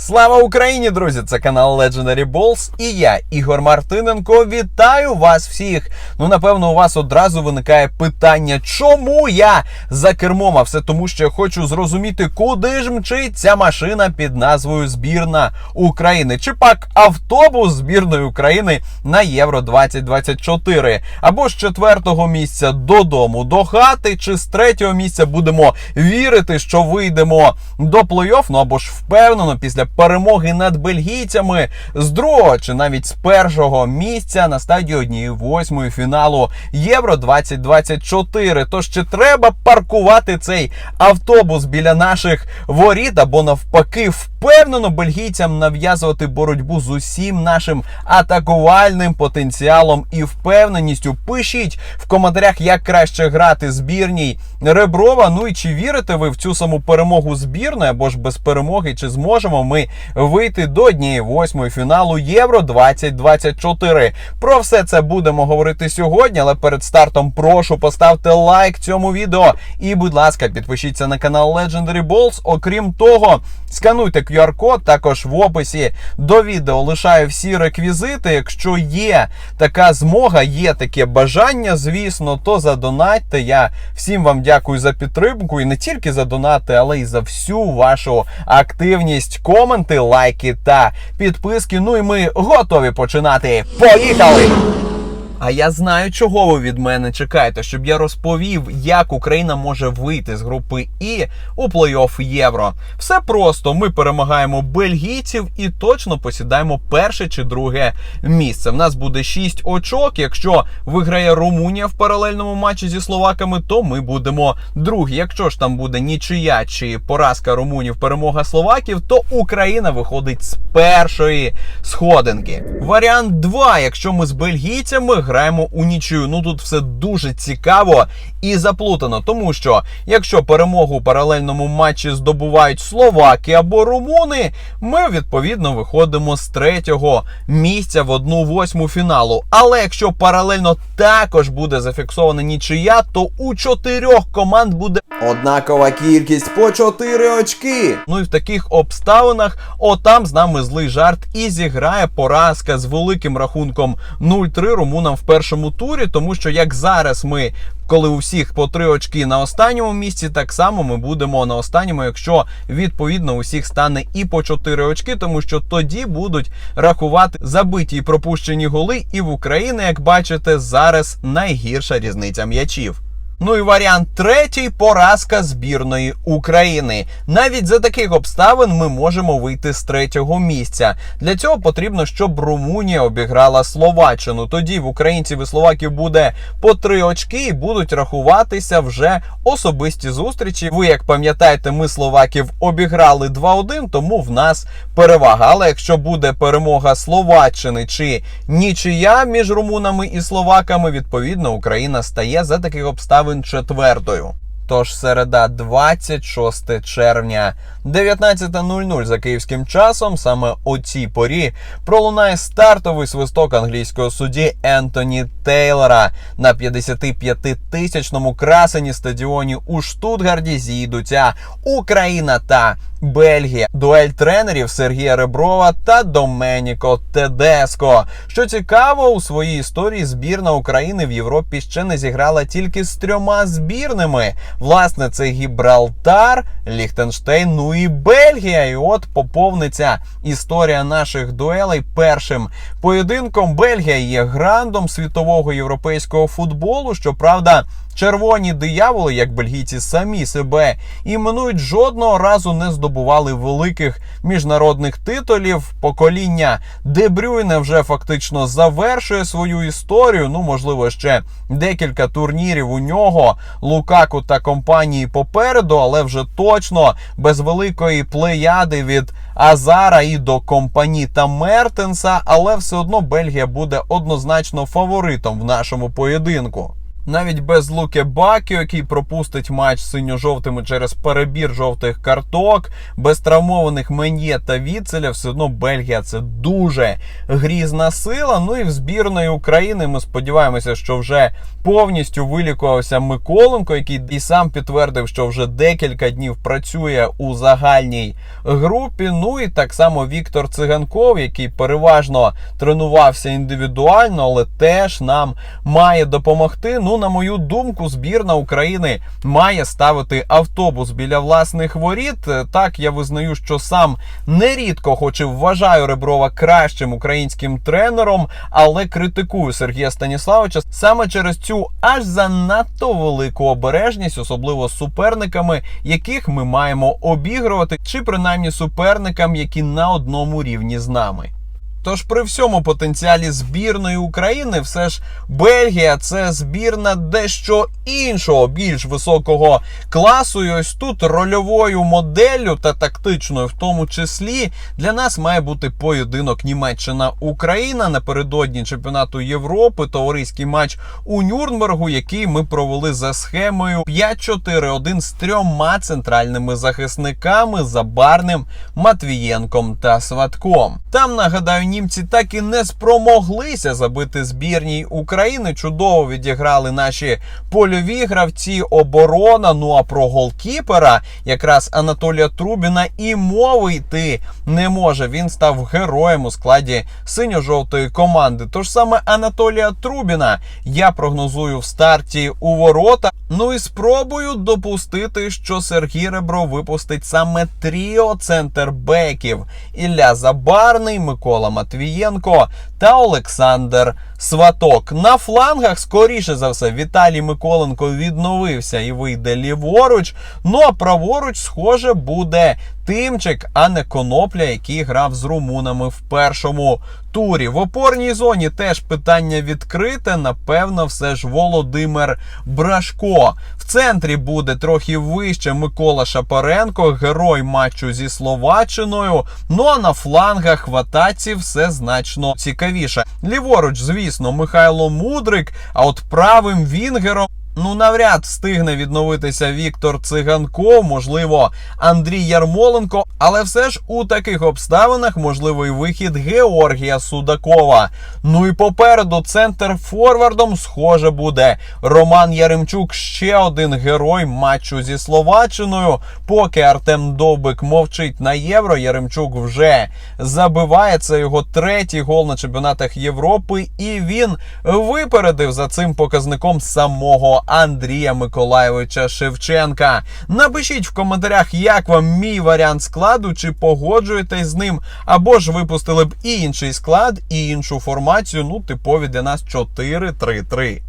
Слава Україні, друзі! Це канал Legendary Balls і я, Ігор Мартиненко, вітаю вас всіх. Ну, напевно, у вас одразу виникає питання, чому я за кермом? А все тому, що я хочу зрозуміти, куди ж мчить ця машина під назвою Збірна України. Чи пак автобус збірної України на Євро 2024. Або з четвертого місця додому до хати, чи з третього місця будемо вірити, що вийдемо до плей-офф, ну або ж впевнено після перемоги над бельгійцями з другого чи навіть з першого місця на стадії однієї восьмої фіналу Євро 2024. Тож чи треба паркувати цей автобус біля наших воріт або навпаки впевнено бельгійцям нав'язувати боротьбу з усім нашим атакувальним потенціалом і впевненістю? Пишіть в коментарях, як краще грати збірній Реброва. Ну і чи вірите ви в цю саму перемогу збірної або ж без перемоги, чи зможемо ми вийти до однієї восьмої фіналу Євро 2024? Про все це будемо говорити сьогодні, але перед стартом прошу поставте лайк цьому відео і, будь ласка, підпишіться на канал Legendary Balls. Окрім того, скануйте QR-код, також в описі до відео лишаю всі реквізити. Якщо є така змога, є таке бажання, звісно, то задонатьте. Я всім вам дякую за підтримку і не тільки за донати, але й за всю вашу активність, коменти, лайки та підписки. Ну і ми готові починати. Поїхали! А я знаю, чого ви від мене чекаєте, щоб я розповів, як Україна може вийти з групи І у плей-офф Євро. Все просто. Ми перемагаємо бельгійців і точно посідаємо перше чи друге місце. В нас буде 6 очок. Якщо виграє Румунія в паралельному матчі зі словаками, то ми будемо другі. Якщо ж там буде нічия чи поразка румунів, перемога словаків, то Україна виходить з першої сходинки. Варіант 2. Якщо ми з бельгійцями граємо у нічию. Ну тут все дуже цікаво і заплутано, тому що якщо перемогу у паралельному матчі здобувають словаки або румуни, ми відповідно виходимо з третього місця в одну восьму фіналу. Але якщо паралельно також буде зафіксована нічия, то у чотирьох команд буде однакова кількість по 4 очки. Ну і в таких обставинах, отам з нами злий жарт і зіграє поразка з великим рахунком 0-3 румунам в першому турі, тому що як зараз ми. Коли у всіх по три очки на останньому місці, так само ми будемо на останньому, якщо відповідно усіх стане і по чотири очки, тому що тоді будуть рахувати забиті і пропущені голи. І в Україні, як бачите, зараз найгірша різниця м'ячів. Ну і варіант третій поразка збірної України. Навіть за таких обставин ми можемо вийти з третього місця. Для цього потрібно, щоб Румунія обіграла Словаччину. Тоді в українців і словаків буде по три очки і будуть рахуватися вже особисті зустрічі. Ви як пам'ятаєте, ми словаків обіграли 2-1, тому в нас перевага. Але якщо буде перемога Словаччини чи нічия між румунами і словаками, відповідно Україна стає за таких обставин четвертою. Тож середа, 26 червня, 19.00 за київським часом, саме о цій порі пролунає стартовий свисток англійського судді Ентоні Тейлора. На 55-тисячному красені стадіоні у Штутгарді зійдуться Україна та Бельгія, дуель тренерів Сергія Реброва та Доменіко Тедеско. Що цікаво, у своїй історії збірна України в Європі ще не зіграла тільки з трьома збірними. Власне, це Гібралтар, Ліхтенштейн, ну і Бельгія. І от поповниться історія наших дуелей першим поєдинком. Бельгія є грандом світового європейського футболу. Щоправда. Червоні дияволи, як бельгійці самі себе іменують, жодного разу не здобували великих міжнародних титулів. Покоління Дебрюйне вже фактично завершує свою історію. Ну, можливо, ще декілька турнірів у нього. Лукаку та компанії попереду, але вже точно без великої плеяди від Азара і до компанії та Мертенса. Але все одно Бельгія буде однозначно фаворитом в нашому поєдинку. Навіть без Луки Бакіо, який пропустить матч синьо-жовтими через перебір жовтих карток, без травмованих Мен'є та Віцеля, все одно Бельгія це дуже грізна сила. Ну і в збірної України ми сподіваємося, що вже повністю вилікувався Миколенко, який і сам підтвердив, що вже декілька днів працює у загальній групі. Ну і так само Віктор Циганков, який переважно тренувався індивідуально, але теж нам має допомогти. Ну, на мою думку, збірна України має ставити автобус біля власних воріт. Так, я визнаю, що сам нерідко, хоч і вважаю Реброва кращим українським тренером, але критикую Сергія Станіславовича саме через цю аж занадто велику обережність, особливо з суперниками, яких ми маємо обігрувати, чи принаймні суперникам, які на одному рівні з нами. Тож при всьому потенціалі збірної України, все ж Бельгія це збірна дещо іншого, більш високого класу. І ось тут рольовою моделлю та тактичною, в тому числі, для нас має бути поєдинок Німеччина-Україна напередодні чемпіонату Європи, товариський матч у Нюрнбергу, який ми провели за схемою 5-4-1 з трьома центральними захисниками Забарним, Матвієнком та Сватком. Там нагадаю, німці так і не спромоглися забити збірній України. Чудово відіграли наші польові гравці оборона. Ну а про голкіпера якраз Анатолія Трубіна і мови йти не може. Він став героєм у складі синьо-жовтої команди. Тож саме Анатолія Трубіна я прогнозую в старті у ворота. Ну і спробую допустити, що Сергій Ребро випустить саме тріо центрбеків Ілля Забарний, Микола Матвієнко та Олександр Сваток. На флангах, скоріше за все, Віталій Миколенко відновився і вийде ліворуч. Ну а праворуч, схоже, буде Тимчик, а не Конопля, який грав з румунами в першому турі. В опорній зоні теж питання відкрите. Напевно, все ж Володимир Брашко. В центрі буде трохи вище Микола Шапаренко, герой матчу зі Словаччиною. Ну а на флангах в атаці все значно цікавіше. Ліворуч, звісно, Михайло Мудрик. А от правим вінгером. Ну, навряд встигне відновитися Віктор Циганков, можливо, Андрій Ярмоленко. Але все ж у таких обставинах можливий вихід Георгія Судакова. Ну і попереду центр форвардом, схоже, буде Роман Яремчук, ще один герой матчу зі Словаччиною. Поки Артем Довбик мовчить на євро, Яремчук вже забиває це його третій гол на чемпіонатах Європи, і він випередив за цим показником самого Андрія Миколайовича Шевченка. Напишіть в коментарях, як вам мій варіант складу, чи погоджуєтесь з ним, або ж випустили б і інший склад, і іншу формацію. Ну, типові для нас 4-3-3.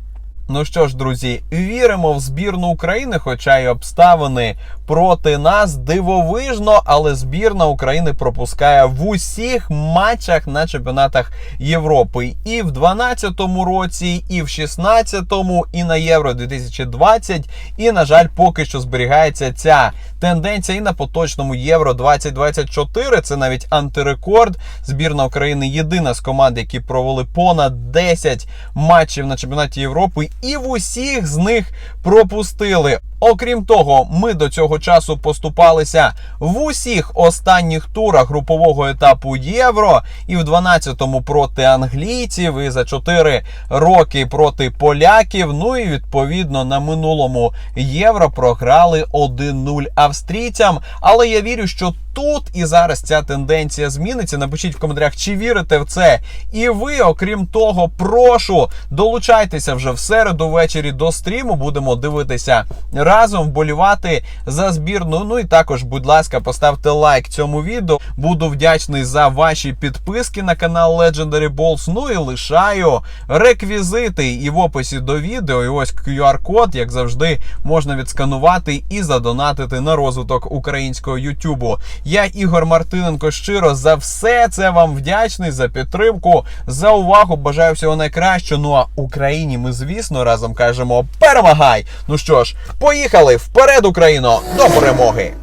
Ну що ж, друзі, віримо в збірну України, хоча й обставини проти нас дивовижно, але збірна України пропускає в усіх матчах на чемпіонатах Європи. І в 12-му році, і в 16-му, і на Євро 2020. І, на жаль, поки що зберігається ця тенденція і на поточному Євро 2024. Це навіть антирекорд. Збірна України єдина з команд, які провели понад 10 матчів на чемпіонаті Європи і в усіх з них пропустили. Окрім того, ми до цього часу поступалися в усіх останніх турах групового етапу Євро, і в 12-му проти англійців, і за 4 роки проти поляків. Ну і відповідно на минулому євро програли 1-0 австрійцям. Але я вірю, що тут і зараз ця тенденція зміниться. Напишіть в коментарях, чи вірите в це. І ви, окрім того, прошу долучайтеся вже в середу ввечері до стріму. Будемо дивитися разом, вболівати за збірну. Ну і також, будь ласка, поставте лайк цьому відео. Буду вдячний за ваші підписки на канал Legendary Balls. Ну і лишаю реквізити і в описі до відео. І ось QR-код, як завжди, можна відсканувати і задонатити на розвиток українського Ютубу. Я Ігор Мартиненко щиро за все це вам вдячний за підтримку, за увагу. Бажаю всього найкращого. Ну а Україні ми, звісно, разом кажемо перемагай! Ну що ж, поїхали вперед, Україно, до перемоги!